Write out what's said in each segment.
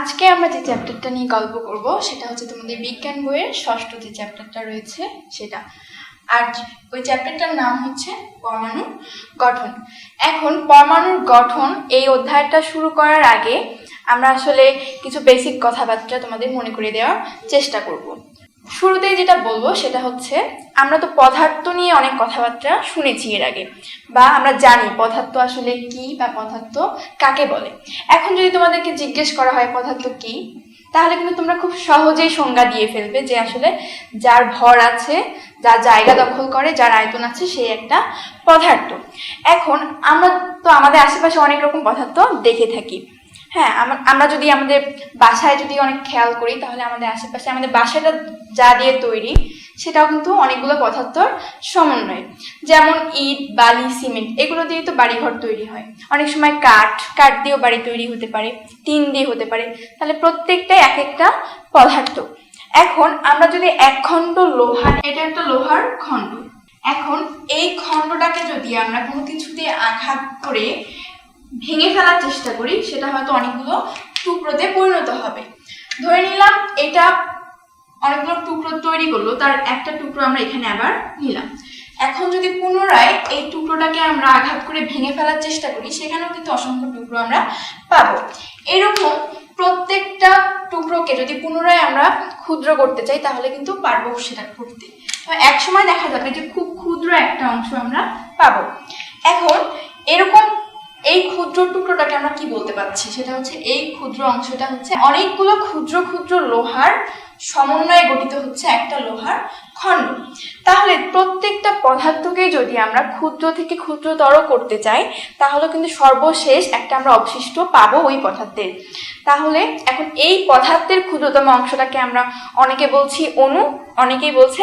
আজকে আমরা যে চ্যাপ্টারটা নিয়ে গল্প করব, সেটা হচ্ছে তোমাদের বিজ্ঞান বইয়ের ষষ্ঠ যে চ্যাপ্টারটা রয়েছে, সেটা। আর ওই চ্যাপ্টারটার নাম হচ্ছে পরমাণু গঠন। এখন পরমাণুর গঠন এই অধ্যায়টা শুরু করার আগে আমরা আসলে কিছু বেসিক কথাবার্তা তোমাদের মনে করে দেওয়ার চেষ্টা করব। শুরুতেই যেটা বলব সেটা হচ্ছে, আমরা তো পদার্থ নিয়ে অনেক কথাবার্তা শুনেছি এর আগে, বা আমরা জানি পদার্থ আসলে কি বা পদার্থ কাকে বলে। এখন যদি তোমাদেরকে জিজ্ঞেস করা হয় পদার্থ কি, তাহলে কিন্তু তোমরা খুব সহজেই সংজ্ঞা দিয়ে ফেলবে যে আসলে যার ভর আছে, যার জায়গা দখল করে, যার আয়তন আছে সেই একটা পদার্থ। এখন আমরা তো আমাদের আশেপাশে অনেক রকম পদার্থ দেখে থাকি। হ্যাঁ আমরা যদি আমাদের বাসায় যদি অনেক খেয়াল করি, তাহলে আমাদের আশেপাশে আমাদের বাসাটা যা দিয়ে তৈরি, সেটাও কিন্তু অনেকগুলো পদার্থর সমন্বয়। যেমন ইট, বালি, সিমেন্ট, এগুলো দিয়ে তো বাড়িঘর তৈরি হয়। অনেক সময় কাঠ কাঠ দিয়েও বাড়ি তৈরি হতে পারে, টিন দিয়ে হতে পারে, তাহলে প্রত্যেকটাই এক একটা পদার্থ। এখন আমরা যদি এক খণ্ড লোহা, এটা একটা লোহার খণ্ড। এখন এই খণ্ডটাকে যদি আমরা কোনো কিছু দিয়ে আঘাত করে ভেঙে ফেলার চেষ্টা করি, সেটা হয়তো অনেকগুলো টুকরোতে পরিণত হবে। ধরে নিলাম এটা অনেকগুলো টুকরো তৈরি করল, তার একটা টুকরো আমরা এখানে আবার নিলাম। এখন যদি পুনরায় এই টুকরোটাকে আমরা আঘাত করে ভেঙে ফেলার চেষ্টা করি, সেখানেও কিন্তু অসংখ্য টুকরো আমরা পাবো। এরকম প্রত্যেকটা টুকরোকে যদি পুনরায় আমরা ক্ষুদ্র করতে চাই, তাহলে কিন্তু পারব সেটা করতে। এক সময় দেখা যাবে যে খুব ক্ষুদ্র একটা অংশ আমরা পাবো। এখন এরকম এই ক্ষুদ্র টুকরোটাকে আমরা কি বলতে পারছি? সেটা হচ্ছে এই ক্ষুদ্র অংশটা হচ্ছে অনেকগুলো ক্ষুদ্র ক্ষুদ্র লোহার সমন্বয়ে গঠিত হচ্ছে একটা লোহার খণ্ড। তাহলে প্রত্যেকটা পদার্থকে যদি আমরা ক্ষুদ্র থেকে ক্ষুদ্রতর করতে চাই, তাহলে কিন্তু সর্বশেষ একটা আমরা অবশিষ্ট পাবো ওই পদার্থের। তাহলে এখন এই পদার্থের ক্ষুদ্রতম অংশটাকে আমরা অনেকে বলছি অণু, অনেকেই বলছে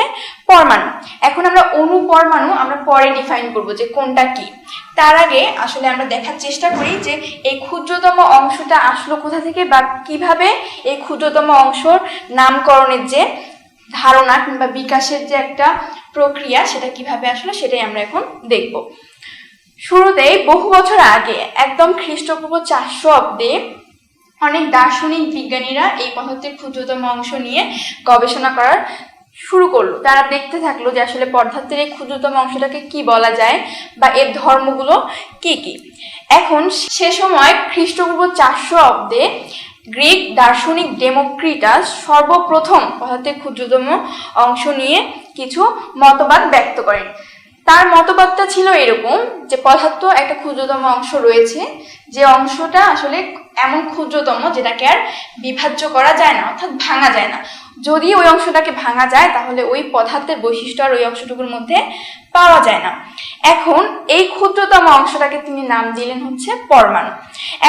পরমাণু। এখন আমরা অণু, পরমাণু আমরা পরে ডিফাইন করব যে কোনটা কি। তার আগে আসলে আমরা দেখার চেষ্টা করি যে এই ক্ষুদ্রতম অংশটা আসলো কোথা থেকে বা কীভাবে এই ক্ষুদ্রতম অংশর নামকরণের যে ধারণা কিংবা বিকাশের যে একটা প্রক্রিয়া সেটা কীভাবে আসলে সেটাই আমরা এখন দেখব। শুরুতেই বহু বছর আগে একদম খ্রিস্টপূর্ব চারশো অব্দে অনেক দার্শনিক বিজ্ঞানীরা এই পদার্থের ক্ষুদ্রতম অংশ নিয়ে গবেষণা করার শুরু করল। তারা দেখতে থাকল যে আসলে পদার্থের এই ক্ষুদ্রতম অংশটাকে কি বলা যায় বা এর ধর্মগুলো কি কি। এখন সে সময় খ্রিস্টপূর্ব চারশো অব্দে গ্রিক দার্শনিক ডেমোক্রিটাস সর্বপ্রথম পদার্থের ক্ষুদ্রতম অংশ নিয়ে কিছু মতবাদ ব্যক্ত করেন। তার মতবাদটা ছিল এরকম যে পদার্থ একটা ক্ষুদ্রতম অংশ রয়েছে, যে অংশটা আসলে এমন ক্ষুদ্রতম যেটাকে আর বিভাজ্য করা যায় না, অর্থাৎ ভাঙা যায় না। যদি ওই অংশটাকে ভাঙা যায়, তাহলে ওই পদার্থের বৈশিষ্ট্য আর ওই অংশটুকুর মধ্যে পাওয়া যায় না। এখন এই ক্ষুদ্রতম অংশটাকে তিনি নাম দিলেন হচ্ছে পরমাণু।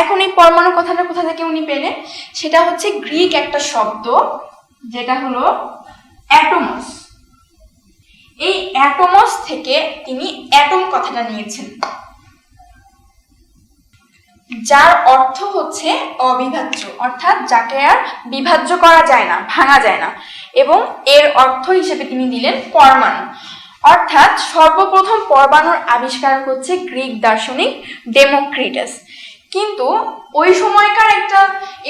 এখন এই পরমাণু কথাটা কোথা থেকে উনি পেলেন? সেটা হচ্ছে গ্রিক একটা শব্দ, যেটা হলো অ্যাটোমাস। এই অ্যাটোমস থেকে তিনি অ্যাটম কথাটা নিয়েছেন। যার অর্থ হচ্ছে অবিভাজ্য, অর্থাৎ যাকে আর বিভাজ্য করা যায় না, ভাঙা যায় না। এবং এর অর্থ হিসেবে তিনি দিলেন পরমাণু। অর্থাৎ সর্বপ্রথম পরমাণুর আবিষ্কার হচ্ছে গ্রিক দার্শনিক ডেমোক্রিটাস। কিন্তু ওই সময়কার একটা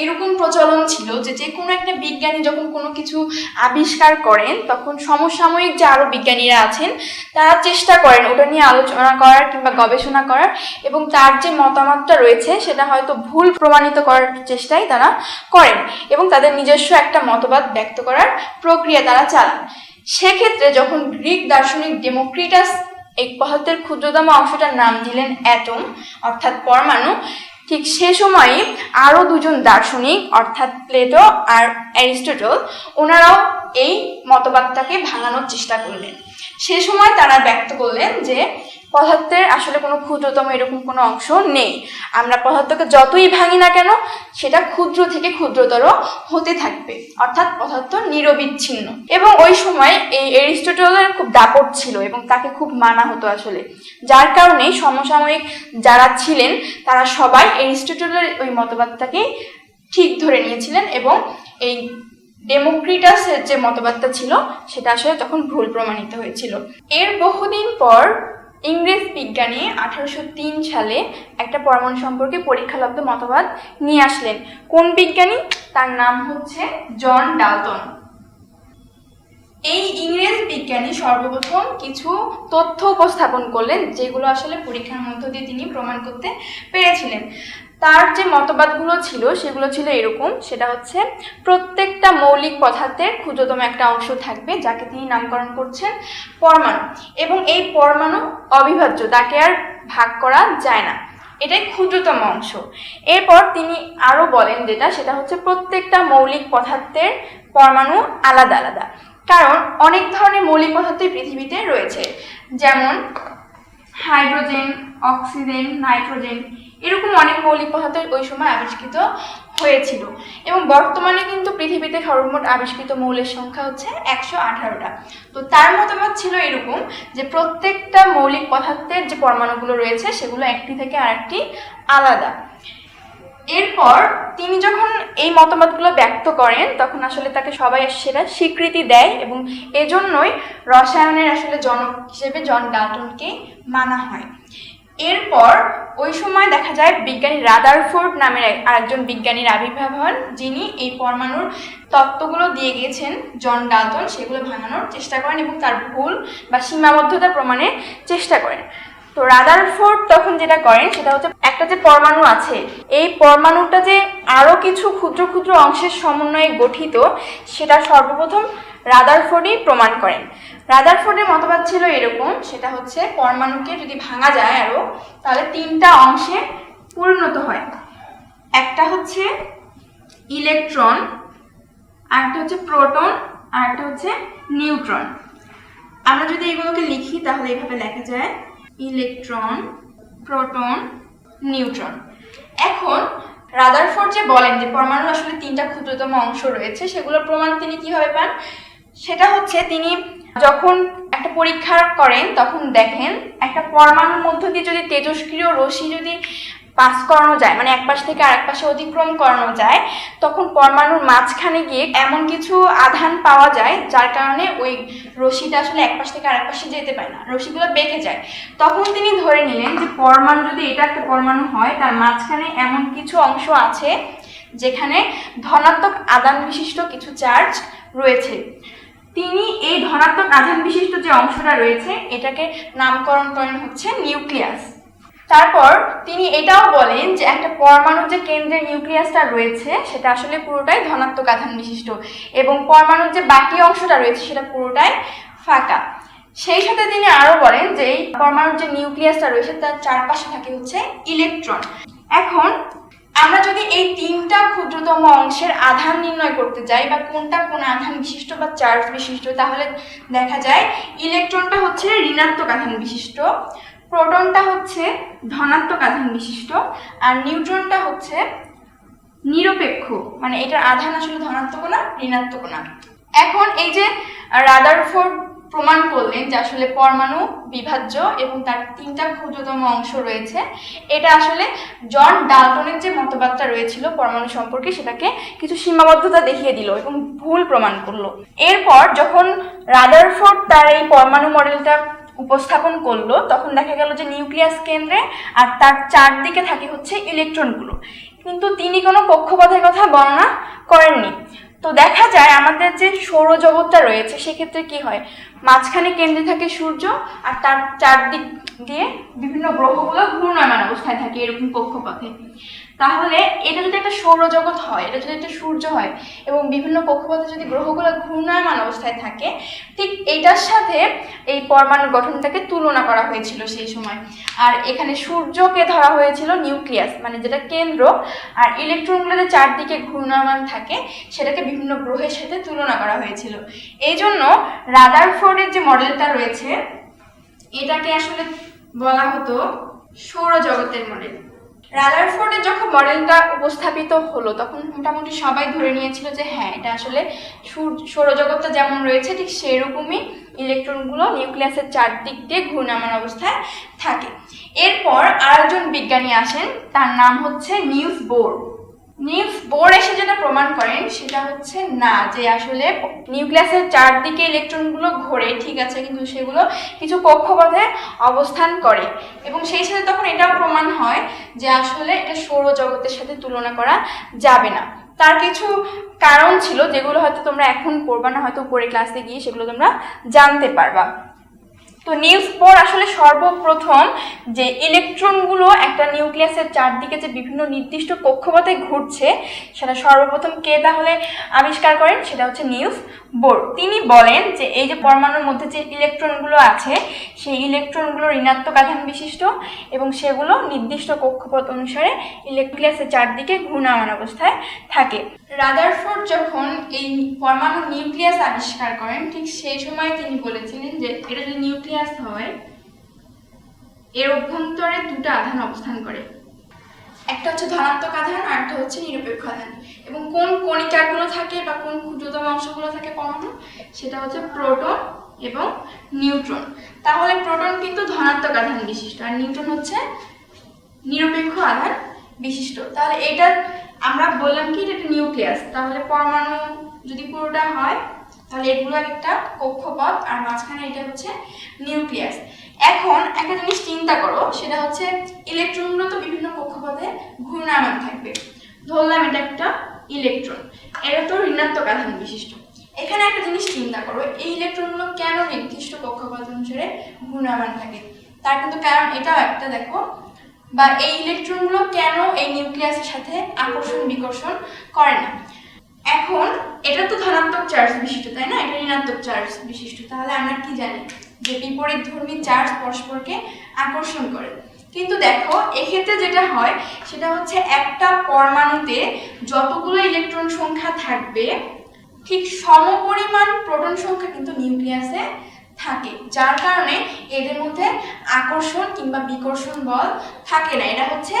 এরকম প্রচলন ছিল যে যে কোনো একটা বিজ্ঞানী যখন কোনো কিছু আবিষ্কার করেন, তখন সমসাময়িক যে আরও বিজ্ঞানীরা আছেন, তারা চেষ্টা করেন ওটা নিয়ে আলোচনা করার কিংবা গবেষণা করার এবং তার যে মতামতটা রয়েছে সেটা হয়তো ভুল প্রমাণিত করার চেষ্টাই তারা করেন এবং তাদের নিজস্ব একটা মতবাদ ব্যক্ত করার প্রক্রিয়া তারা চালান। সেক্ষেত্রে যখন গ্রিক দার্শনিক ডেমোক্রিটাস এই পদার্থের ক্ষুদ্রতম অংশটার নাম দিলেন অ্যাটম, অর্থাৎ পরমাণু ঠিক সে সময়ই আরও দুজন দার্শনিক, অর্থাৎ প্লেটো আর অ্যারিস্টটল, ওনারাও এই মতবাদটাকে ভাঙানোর চেষ্টা করলেন। সে সময় তারা ব্যক্ত করলেন যে পদার্থের আসলে কোনো ক্ষুদ্রতম এরকম কোনো অংশ নেই। আমরা পদার্থকে যতই ভাঙি না কেন, সেটা ক্ষুদ্র থেকে ক্ষুদ্রতর হতে থাকবে। অর্থাৎ পদার্থ নিরবিচ্ছিন্ন। এবং ওই সময় এই এরিস্টটলের খুব দাপট ছিল এবং তাকে খুব মানা হতো আসলে। যার কারণে সমসাময়িক যারা ছিলেন, তারা সবাই এরিস্টটলের ওই মতবাদটাকে ঠিক ধরে নিয়েছিলেন এবং এই ডেমোক্রিটাসের যে মতবাদটা ছিল, সেটা আসলে তখন ভুল প্রমাণিত হয়েছিল। এর বহুদিন পর ইংরেজ বিজ্ঞানী আঠারোশো তিন সালে একটা পরমাণু সম্পর্কে পরীক্ষালব্ধ মতবাদ নিয়ে আসলেন। কোন বিজ্ঞানী? তার নাম হচ্ছে জন ডালটন। এই ইংরেজ বিজ্ঞানী সর্বপ্রথম কিছু তথ্য উপস্থাপন করলেন, যেগুলো আসলে পরীক্ষার মধ্য দিয়ে তিনি প্রমাণ করতে পেরেছিলেন। তার যে মতবাদগুলো ছিল, সেগুলো ছিল এরকম। সেটা হচ্ছে, প্রত্যেকটা মৌলিক পদার্থের ক্ষুদ্রতম একটা অংশ থাকবে, যাকে তিনি নামকরণ করছেন পরমাণু। এবং এই পরমাণু অবিভাজ্য, তাকে আর ভাগ করা যায় না। এটাই ক্ষুদ্রতম অংশ। এরপর তিনি আরও বলেন যেটা, সেটা হচ্ছে প্রত্যেকটা মৌলিক পদার্থের পরমাণু আলাদা আলাদা। কারণ অনেক ধরনের মৌলিক পদার্থই পৃথিবীতে রয়েছে। যেমন হাইড্রোজেন, অক্সিজেন, নাইট্রোজেন এরকম অনেক মৌলিক পদার্থ ওই সময় আবিষ্কৃত হয়েছিল। এবং বর্তমানে কিন্তু পৃথিবীতে সর্বমোট আবিষ্কৃত মৌলের সংখ্যা হচ্ছে একশো আঠারোটা। তো তার মতামত ছিল এরকম যে প্রত্যেকটা মৌলিক পদার্থের যে পরমাণুগুলো রয়েছে সেগুলো একটি থেকে আরেকটি আলাদা। এরপর তিনি যখন এই মতামতগুলো ব্যক্ত করেন, তখন আসলে তাকে সবাই সেটা স্বীকৃতি দেয় এবং এজন্যই রসায়নের আসলে জনক হিসেবে জন ডাল্টনকে মানা হয়। এরপর ওই সময় দেখা যায় বিজ্ঞানী রাদারফোর্ড নামের আরেকজন বিজ্ঞানীর আবির্ভাব হন যিনি এই পরমাণুর তত্ত্বগুলো দিয়ে গিয়েছেন জন ডাল্টন, সেগুলো ভাঙানোর চেষ্টা করেন এবং তার ভুল বা সীমাবদ্ধতা প্রমাণের চেষ্টা করেন। তো রাদারফোর্ড তখন যেটা করেন, সেটা হচ্ছে একটা যে পরমাণু আছে, এই পরমাণুটা যে আরও কিছু ক্ষুদ্র ক্ষুদ্র অংশের সমন্বয়ে গঠিত, সেটা সর্বপ্রথম রাদারফোর্ডই প্রমাণ করেন। রাদারফোর্ডের মতবাদ ছিল এরকম, সেটা হচ্ছে পরমাণুকে যদি ভাঙা যায় আরও তাহলে তিনটা অংশে পরিণত হয়। একটা হচ্ছে ইলেকট্রন, আরেকটা হচ্ছে প্রোটন আর একটা হচ্ছে নিউট্রন। আমরা যদি এগুলোকে লিখি, তাহলে এইভাবে লেখা যায়, ইলেকট্রন, প্রোটন, নিউট্রন। এখন রাদারফোর্ড যে বলেন যে পরমাণু আসলে তিনটা ক্ষুদ্রতম অংশ রয়েছে, সেগুলোর প্রমাণ তিনি কীভাবে পান? সেটা হচ্ছে তিনি যখন একটা পরীক্ষা করেন, তখন দেখেন একটা পরমাণুর মধ্য দিয়ে যদি তেজস্ক্রিয় রশ্মি যদি পাস করানো যায় মানে এক পাশ থেকে আরেক পাশে অতিক্রম করানো যায়, তখন পরমাণুর মাঝখানে গিয়ে এমন কিছু আধান পাওয়া যায়, যার কারণে ওই রশিটা আসলে এক পাশ থেকে আরেক পাশে যেতে পারে না রশিগুলো বেঁকে যায়। তখন তিনি ধরে নিলেন যে পরমাণু যদি এটা একটা পরমাণু হয়, তার মাঝখানে এমন কিছু অংশ আছে, যেখানে ধনাত্মক আদান বিশিষ্ট কিছু চার্জ রয়েছে। তিনি এই ধনাত্মক আধান বিশিষ্ট যে অংশটা রয়েছে, এটাকে নামকরণ করেন হচ্ছে নিউক্লিয়াস। তারপর তিনি এটাও বলেন যে একটা পরমাণুর যে কেন্দ্রের নিউক্লিয়াসটা রয়েছে, সেটা আসলে পুরোটাই ধনাত্মক আধান বিশিষ্ট এবং পরমাণুর যে বাকি অংশটা রয়েছে, সেটা পুরোটাই ফাঁকা। সেই সাথে তিনি আরও বলেন যে এই পরমাণুর যে নিউক্লিয়াসটা রয়েছে, তার চারপাশে থাকে হচ্ছে ইলেকট্রন। এখন আমরা যদি এই তিনটা ক্ষুদ্রতম অংশের আধান নির্ণয় করতে যাই বা কোনটা কোন আধান বিশিষ্ট বা চার্জ বিশিষ্ট, তাহলে দেখা যায় ইলেকট্রনটা হচ্ছে ঋণাত্মক আধান বিশিষ্ট, প্রোটনটা হচ্ছে ধনাত্মক আধান বিশিষ্ট, আর নিউট্রনটা হচ্ছে নিরপেক্ষ মানে এটার আধান আসলে ধনাত্মক না, ঋণাত্মক না। এখন এই যে রাদারফোর্ড প্রমাণ করলেন যে আসলে পরমাণু বিভাজ্য এবং তার তিনটা ক্ষুদ্রতম অংশ রয়েছে। এটা আসলে জন ডাল্টনের যে মতবাদটা রয়েছিল পরমাণু সম্পর্কে সেটাকে কিছু সীমাবদ্ধতা দেখিয়ে দিল এবং ভুল প্রমাণ করল। এরপর যখন রাদারফোর্ড তার এই পরমাণু মডেলটা উপস্থাপন করল, তখন দেখা গেল যে নিউক্লিয়াস কেন্দ্রে আর তার চারদিকে থাকে হচ্ছে ইলেকট্রনগুলো। কিন্তু তিনি কোনো কক্ষপথের কথা বর্ণনা করেননি। তো দেখা যায় আমাদের যে সৌরজগৎটা রয়েছে, সেক্ষেত্রে কি হয়? মাঝখানে কেন্দ্রে থাকে সূর্য আর তার চারদিক দিয়ে বিভিন্ন গ্রহগুলো ঘূর্ণায়মান অবস্থায় থাকে এরকম কক্ষপথে। তাহলে এটা যদি একটা সৌরজগৎ হয়, এটা যদি একটা সূর্য হয় এবং বিভিন্ন কক্ষপথে যদি গ্রহগুলো ঘূর্ণায়মান অবস্থায় থাকে, ঠিক এইটার সাথে এই পরমাণু গঠনটাকে তুলনা করা হয়েছিল সেই সময়। আর এখানে সূর্যকে ধরা হয়েছিল নিউক্লিয়াস মানে যেটা কেন্দ্র, আর ইলেকট্রনগুলো যে চারদিকে ঘূর্ণায়মান থাকে, সেটাকে বিভিন্ন গ্রহের সাথে তুলনা করা হয়েছিল। এই জন্য রাদার রাদারফোর্ডের যে মডেলটা রয়েছে, এটাকে আসলে বলা হতো সৌরজগতের মডেল। রাদারফোর্ডের যখন মডেলটা উপস্থাপিত হলো, তখন মোটামুটি সবাই ধরে নিয়েছিল যে হ্যাঁ এটা আসলে সূর- সৌরজগৎটা যেমন রয়েছে, ঠিক সেরকমই ইলেকট্রনগুলো নিউক্লিয়াসের চারদিক দিয়ে ঘূর্ণামান অবস্থায় থাকে। এরপর আরেকজন বিজ্ঞানী আসেন, তার নাম হচ্ছে নিউজ বোর। নিউস বোর এসে যেটা প্রমাণ করেন, সেটা হচ্ছে না, যে আসলে নিউক্লিয়াসের চারদিকে ইলেকট্রনগুলো ঘোরে, ঠিক আছে, কিন্তু সেগুলো কিছু কক্ষপথে অবস্থান করে। এবং সেই সাথে তখন এটাও প্রমাণ হয় যে আসলে এটা সৌরজগতের সাথে তুলনা করা যাবে না। তার কিছু কারণ ছিল, যেগুলো হয়তো তোমরা এখন পড়বা না, হয়তো পরে ক্লাসে গিয়ে সেগুলো তোমরা জানতে পারবা। তো নিউজ পোর আসলে সর্বপ্রথম যে ইলেকট্রনগুলো একটা নিউক্লিয়াসের চারদিকে যে বিভিন্ন নির্দিষ্ট কক্ষপথে ঘুরছে, সেটা সর্বপ্রথম কে তাহলে আবিষ্কার করেন? সেটা হচ্ছে নিউজ বোর তিনি বলেন যে এই যে পরমাণুর মধ্যে যে ইলেকট্রনগুলো আছে, সেই ইলেকট্রনগুলো ঋণাত্মক আধান বিশিষ্ট এবং সেগুলো নির্দিষ্ট কক্ষপথ অনুসারে ইলেকট্রিয়াসের চারদিকে ঘূর্ণায়মান অবস্থায় থাকে। রাদারফোর্ড যখন এই পরমাণু নিউক্লিয়াস আবিষ্কার করেন, ঠিক সেই সময় তিনি বলেছিলেন যে এটা যদি নিউক্লিয়াস হয়, এর অভ্যন্তরে দুটো আধান অবস্থান করে। একটা হচ্ছে ধনাত্মক আধান, আর একটা হচ্ছে নিরপেক্ষ আধান। এবং কোন কণিকাগুলো থাকে বা কোন ক্ষুদ্রতম অংশগুলো থাকে পরমাণু সেটা হচ্ছে প্রোটন এবং নিউট্রন। তাহলে প্রোটন কিন্তু ধনাত্মক আধান বিশিষ্ট, আর নিউট্রন হচ্ছে নিরপেক্ষ আধান বিশিষ্ট। তাহলে এটা আমরা বললাম কি, এটা নিউক্লিয়াস। তাহলে পরমাণু যদি পুরোটা হয় তাহলে এগুলো একটা কক্ষপথ আর মাঝখানে এটা হচ্ছে নিউক্লিয়াস। এখন একটা জিনিস চিন্তা করো, সেটা হচ্ছে ইলেকট্রনগুলো তো বিভিন্ন কক্ষপথে ঘূর্ণায়মান থাকবে। ধরলাম এটা একটা ইলেকট্রন। এটা তো ঋণাত্মক আধান বিশিষ্ট। এখানে একটা জিনিস চিন্তা করো, এই ইলেকট্রনগুলো কেন নির্দিষ্ট কক্ষপথ অনুসারে ঘূর্ণায়মান থাকে? তার কিন্তু কারণ এটাও একটা, দেখো। বা এই ইলেকট্রনগুলো কেন এই নিউক্লিয়াসের সাথে আকর্ষণ বিকর্ষণ করে না? এখন এটা তো ধনাত্মক চার্জ বিশিষ্ট, তাই না? এটা ঋণাত্মক চার্জ বিশিষ্ট। তাহলে আমরা কি জানি? যে বিপরীত ধর্মী চার্জ পরস্পরকে আকর্ষণ করে। কিন্তু দেখো, এক্ষেত্রে যেটা হয়, সেটা হচ্ছে একটা পরমাণুতে যতগুলো ইলেকট্রন সংখ্যা থাকবে, ঠিক সমপরিমাণ প্রোটন সংখ্যা কিন্তু নিউক্লিয়াসে থাকে। যার কারণে এদের মধ্যে আকর্ষণ কিংবা বিকর্ষণ বল থাকে না। এটা হচ্ছে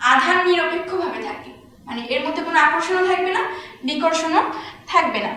আধান নিরপেক্ষভাবে থাকে। মানে এর মধ্যে কোনো আকর্ষণও থাকবে না বিকর্ষণও থাকবে না।